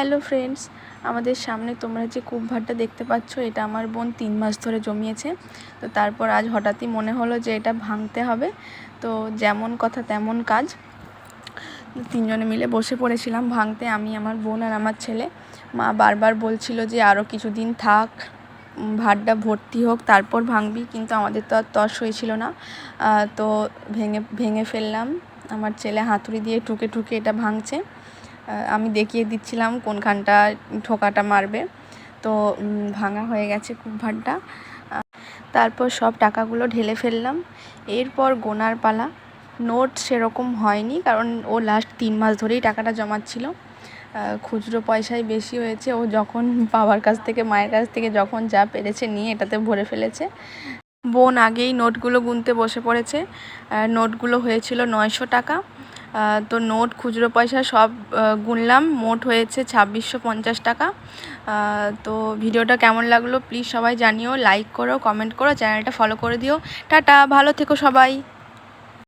Hello friends আমাদের সামনে তোমরা যে কূপভারটা দেখতে পাচ্ছ, এটা আমার বোন তিন মাস ধরে জমিয়েছে। তো তারপর আজ হঠাৎই মনে হলো যে এটা ভাঙতে হবে। তো যেমন কথা তেমন কাজ। তিনজনে মিলে বসে পড়েছিলাম ভাঙতে, আমি, আমার বোন আর আমার ছেলে। মা বারবার বলছিল যে আরও কিছুদিন থাক ভাতটা ভর্তি হোক, তারপর ভাঙবি, কিন্তু আমাদের তো আর তস হয়েছিল না। তো ভেঙে ভেঙে ফেললাম। আমার ছেলে হাতুড়ি দিয়ে টুকে টুকে এটা ভাঙছে। আমি দেখিয়ে দিচ্ছিলাম কোনখানটা ঠোকাটা মারবে। তো ভাঙা হয়ে গেছে ভাতটা তারপর সব টাকাগুলো ঢেলে ফেললাম। এরপর গোনার পালা। নোট সেরকম হয়নি, কারণ ও লাস্ট তিন মাস ধরেই টাকাটা জমাচ্ছিল। খুচরো পয়সাই বেশি হয়েছে। ও যখন বাবার কাছ থেকে, মায়ের কাছ থেকে যখন যা পেরেছে নিয়ে এটাতে ভরে ফেলেছে। বোন আগেই নোটগুলো গুনতে বসে পড়েছে। নোটগুলো হয়েছিল নয়শো টাকা। তো নোট, খুচরো পয়সা সব গুনলাম। মোট হয়েছে ছাব্বিশশো পঞ্চাশ টাকা। তো ভিডিওটা কেমন লাগল প্লিজ সবাই জানিও লাইক করো কমেন্ট করো, চ্যানেলটা ফলো করে দিও। টাটা, ভালো থেকো সবাই।